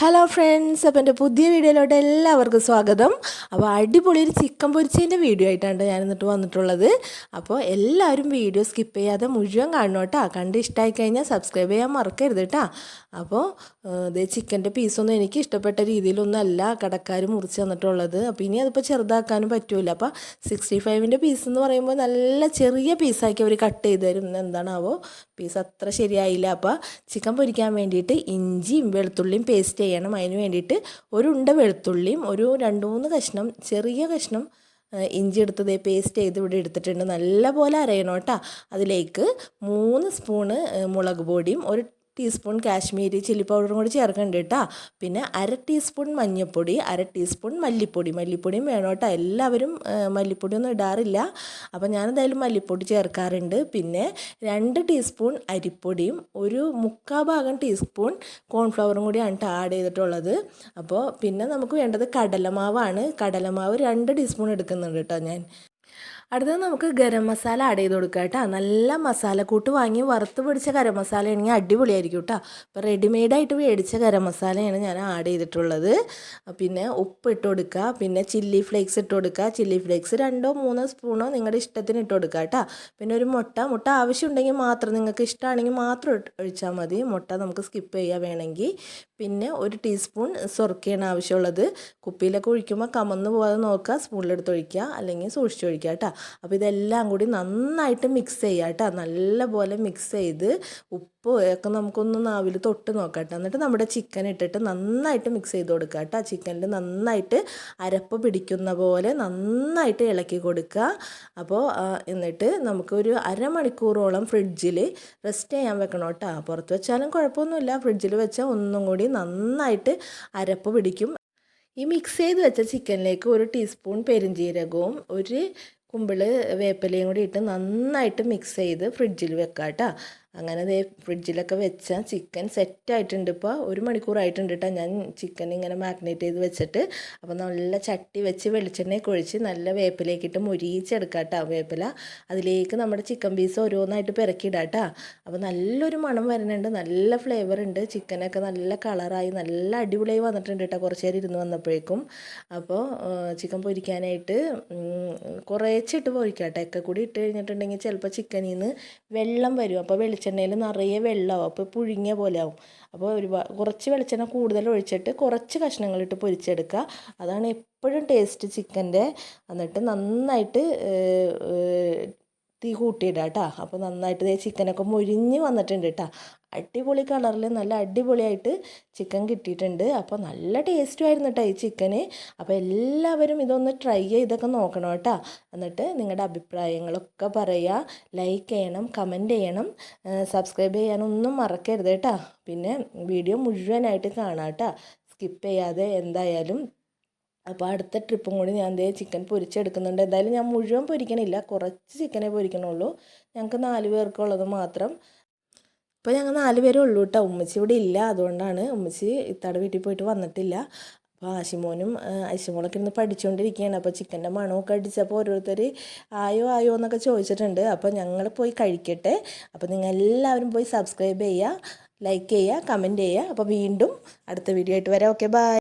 Hello friends അപ്പോൾ എന്റെ പുതിയ വീഡിയോയിലോട്ട് എല്ലാവർക്കും സ്വാഗതം. അപ്പോൾ അടിപൊളി ഒരു ചിക്കൻ പൊരിച്ചതിന്റെ വീഡിയോ ആയിട്ടാണ് ഞാൻ എന്നിട്ട് വന്നിട്ടുള്ളത്. അപ്പോൾ എല്ലാവരും വീഡിയോ സ്കിപ്പ് ചെയ്യാതെ മുഴുവൻ കാണണം കേട്ടോ. കണ്ട് ഇഷ്ടമായി കഴിഞ്ഞാൽ സബ്സ്ക്രൈബ് ചെയ്യാൻ മറക്കരുത് കേട്ടോ. അപ്പോൾ ഇത് ചിക്കന്റെ പീസൊന്നും എനിക്ക് ഇഷ്ടപ്പെട്ട രീതിയിലൊന്നും അല്ല കടക്കാർ മുറിച്ച് തന്നിട്ടുള്ളത്. അപ്പോൾ ഇനി അതിപ്പോൾ ചെറുതാക്കാനും പറ്റില്ല അപ്പോൾ സിക്സ്റ്റി ഫൈവിന്റെ പീസ് എന്ന് പറയുമ്പോൾ നല്ല ചെറിയ പീസാക്കി അവർ കട്ട് ചെയ്ത് തരും. എന്താണാവോ? പീസ് അത്ര ശരിയായില്ല. അപ്പോൾ ചിക്കൻ പൊരിക്കാൻ വേണ്ടിയിട്ട് ഇഞ്ചിയും വെളുത്തുള്ളിയും പേസ്റ്റ് ചെയ്യണം. അതിന് വേണ്ടിയിട്ട് ഒരു ഉണ്ട വെളുത്തുള്ളിയും ഒരു രണ്ട് മൂന്ന് കഷ്ണം ചെറിയ കഷ്ണം ഇഞ്ചി എടുത്തത് പേസ്റ്റ് ചെയ്ത് ഇവിടെ എടുത്തിട്ടുണ്ട്. നല്ല പോലെ അരയണം കേട്ടോ. അതിലേക്ക് മൂന്ന് സ്പൂണ് മുളക് പൊടിയും ഒരു ടീസ്പൂൺ കാശ്മീരി ചില്ലി പൗഡറും കൂടി ചേർക്കുന്നുണ്ട് കേട്ടോ. പിന്നെ അര ടീസ്പൂൺ മഞ്ഞൾപ്പൊടി അര ടീസ്പൂൺ മല്ലിപ്പൊടി. മല്ലിപ്പൊടിയും വേണം കേട്ടോ. എല്ലാവരും മല്ലിപ്പൊടിയൊന്നും ഇടാറില്ല. അപ്പോൾ ഞാൻ എന്തായാലും മല്ലിപ്പൊടി ചേർക്കാറുണ്ട്. പിന്നെ രണ്ട് ടീസ്പൂൺ അരിപ്പൊടിയും ഒരു മുക്കാൽ ഭാഗം ടീസ്പൂൺ കോൺഫ്ലവറും കൂടിയാണ് കേട്ടോ ആഡ് ചെയ്തിട്ടുള്ളത്. അപ്പോൾ പിന്നെ നമുക്ക് വേണ്ടത് കടലമാവാണ്. കടലമാവ് രണ്ട് ടീസ്പൂൺ എടുക്കുന്നുണ്ട് കേട്ടോ ഞാൻ. അടുത്തത് നമുക്ക് ഗരം മസാല ആഡ് ചെയ്ത് കൊടുക്കാം കേട്ടോ. നല്ല മസാലക്കൂട്ട് വാങ്ങി വറുത്ത് പിടിച്ച ഗരം മസാല ആണെങ്കിൽ അടിപൊളിയായിരിക്കും കേട്ടോ. അപ്പോൾ റെഡിമെയ്ഡായിട്ട് മേടിച്ച ഗരം മസാലയാണ് ഞാൻ ആഡ് ചെയ്തിട്ടുള്ളത്. പിന്നെ ഉപ്പ് ഇട്ട് കൊടുക്കുക. പിന്നെ ചില്ലി ഫ്ലേക്സ് ഇട്ട് കൊടുക്കുക. ചില്ലി ഫ്ലേക്സ് രണ്ടോ മൂന്നോ സ്പൂണോ നിങ്ങളുടെ ഇഷ്ടത്തിന് ഇട്ട് കൊടുക്കുക കേട്ടോ. പിന്നെ ഒരു മുട്ട മുട്ട ആവശ്യമുണ്ടെങ്കിൽ മാത്രം നിങ്ങൾക്ക് ഇഷ്ടമാണെങ്കിൽ മാത്രം ഒഴിച്ചാൽ മതി. മുട്ട നമുക്ക് സ്കിപ്പ് ചെയ്യുക വേണമെങ്കിൽ. പിന്നെ ഒരു ടീസ്പൂൺ സ്വർക്കയാണ് ആവശ്യമുള്ളത്. കുപ്പിയിലൊക്കെ ഒഴിക്കുമ്പോൾ കമന്ന് പോകാതെ നോക്കുക. സ്പൂണിലെടുത്ത് ഒഴിക്കുക. അല്ലെങ്കിൽ സൂക്ഷിച്ച് ഒഴിക്കുക കേട്ടോ. അപ്പോൾ ഇതെല്ലാം കൂടി നന്നായിട്ട് മിക്സ് ചെയ്യുക കേട്ടോ നല്ലപോലെ മിക്സ് ചെയ്ത് ഉപ്പ് ഒക്കെ നമുക്കൊന്ന് നാവിൽ തൊട്ട് നോക്കാം എന്നിട്ട് നമ്മുടെ ചിക്കൻ ഇട്ടിട്ട് നന്നായിട്ട് മിക്സ് ചെയ്ത് കൊടുക്കുക കേട്ടോ ചിക്കനിൽ നന്നായിട്ട് അരപ്പ് പിടിക്കുന്ന പോലെ നന്നായിട്ട് ഇളക്കി കൊടുക്കുക അപ്പോൾ എന്നിട്ട് നമുക്കൊരു അരമണിക്കൂറോളം ഫ്രിഡ്ജിൽ റെസ്റ്റ് ചെയ്യാൻ വെക്കണം കേട്ടോ പുറത്ത് വെച്ചാലും കുഴപ്പമൊന്നുമില്ല. ഫ്രിഡ്ജിൽ വെച്ചാൽ ഒന്നും കൂടി നന്നായിട്ട് അരപ്പ് പിടിക്കും. ഈ മിക്സ് ചെയ്ത് വെച്ച ചിക്കനിലേക്ക് ഒരു ടീസ്പൂൺ പെരിഞ്ജീരകവും ഒരു കുമ്പിൾ വേപ്പിലയും കൂടി ഇട്ട് നന്നായിട്ട് മിക്സ് ചെയ്ത് ഫ്രിഡ്ജിൽ വെക്കാം കേട്ടോ അങ്ങനെ ദേ ഫ്രിഡ്ജിലൊക്കെ വെച്ച ചിക്കൻ സെറ്റ് ആയിട്ടുണ്ട് ഇപ്പോൾ ഒരു മണിക്കൂറായിട്ടുണ്ട് കേട്ടോ ഞാൻ ചിക്കൻ ഇങ്ങനെ മാഗ്നേറ്റ് ചെയ്ത് വെച്ചിട്ട് അപ്പോൾ നല്ല ചട്ടി വെച്ച് വെളിച്ചെണ്ണയൊക്കെ ഒഴിച്ച് നല്ല വേപ്പിലേക്ക് ഇട്ട് മുരിയിച്ചെടുക്കാം കേട്ടോ വേപ്പില. അതിലേക്ക് നമ്മുടെ ചിക്കൻ പീസ് ഓരോന്നായിട്ട് പിറക്കിയിടാം കേട്ടോ അപ്പോൾ നല്ലൊരു മണം വരുന്നുണ്ട് നല്ല ഫ്ലേവർ ഉണ്ട്. ചിക്കനൊക്കെ നല്ല കളറായി നല്ല അടിപൊളിയായി വന്നിട്ടുണ്ട് കേട്ടോ കുറച്ച് നേരം ഇരുന്ന് വന്നപ്പോഴേക്കും. അപ്പോൾ ചിക്കൻ പൊരിക്കാനായിട്ട് കുറേച്ചിട്ട് പൊരിക്കാം കേട്ടോ ഒക്കെ കൂടി ഇട്ട് കഴിഞ്ഞിട്ടുണ്ടെങ്കിൽ ചിലപ്പോൾ ചിക്കനിൽ നിന്ന് വെള്ളം വരും. അപ്പോൾ വെളിച്ചെണ്ണ വെളിച്ചെണ്ണയിൽ നിറയെ വെള്ളമാവും. അപ്പോൾ പുഴുങ്ങിയ പോലെ ആവും. അപ്പോൾ ഒരു കുറച്ച് വെളിച്ചെണ്ണ കൂടുതൽ ഒഴിച്ചിട്ട് കുറച്ച് കഷ്ണങ്ങളിട്ട് പൊരിച്ചെടുക്കുക. അതാണ് എപ്പോഴും ടേസ്റ്റ് ചിക്കന്റെ. എന്നിട്ട് നന്നായിട്ട് തീ കൂട്ടിയിടുക കേട്ടോ അപ്പോൾ നന്നായിട്ട് ചിക്കനൊക്കെ മൊരിഞ്ഞ് വന്നിട്ടുണ്ട് കേട്ടോ അടിപൊളി കളറിൽ നല്ല അടിപൊളിയായിട്ട് ചിക്കൻ കിട്ടിയിട്ടുണ്ട്. അപ്പോൾ നല്ല ടേസ്റ്റും ആയിരുന്നു കേട്ടോ ഈ ചിക്കന്. അപ്പോൾ എല്ലാവരും ഇതൊന്ന് ട്രൈ ചെയ്തൊക്കെ നോക്കണം കേട്ടോ എന്നിട്ട് നിങ്ങളുടെ അഭിപ്രായങ്ങളൊക്കെ പറയുക ലൈക്ക് ചെയ്യണം കമന്റ് ചെയ്യണം. സബ്സ്ക്രൈബ് ചെയ്യാനൊന്നും മറക്കരുത് കേട്ടോ പിന്നെ വീഡിയോ മുഴുവനായിട്ട് കാണാം കേട്ടോ സ്കിപ്പ് ചെയ്യാതെ എന്തായാലും അപ്പോൾ അടുത്ത ട്രിപ്പും കൂടി ഞാൻ ദേ ചിക്കൻ പൊരിച്ചെടുക്കുന്നുണ്ട്. എന്തായാലും ഞാൻ മുഴുവൻ പൊരിക്കണില്ല. കുറച്ച് ചിക്കനെ പൊരിക്കണുള്ളൂ. ഞങ്ങൾക്ക് നാല് പേർക്കുള്ളത് മാത്രം. ഇപ്പോൾ ഞങ്ങൾ നാല് പേരേ ഉള്ളൂ കേട്ടോ ഉമ്മച്ചി ഇവിടെ ഇല്ല. അതുകൊണ്ടാണ് ഉമ്മച്ചി ഇത്താടെ വീട്ടിൽ പോയിട്ട് വന്നിട്ടില്ല. അപ്പോൾ ആശിമോനും ആശിമോളൊക്കെ ഇരുന്ന് പഠിച്ചുകൊണ്ടിരിക്കുകയാണ് അപ്പോൾ ചിക്കന്റെ മണമൊക്കെ അടിച്ചപ്പോൾ ഓരോരുത്തർ ആയോ ആയോ എന്നൊക്കെ ചോദിച്ചിട്ടുണ്ട്. അപ്പോൾ ഞങ്ങൾ പോയി കഴിക്കട്ടെ. അപ്പോൾ നിങ്ങൾ എല്ലാവരും പോയി സബ്സ്ക്രൈബ് ചെയ്യുക ലൈക്ക് ചെയ്യുക കമന്റ് ചെയ്യുക അപ്പോൾ വീണ്ടും അടുത്ത വീഡിയോ ആയിട്ട് വരാം. Okay bye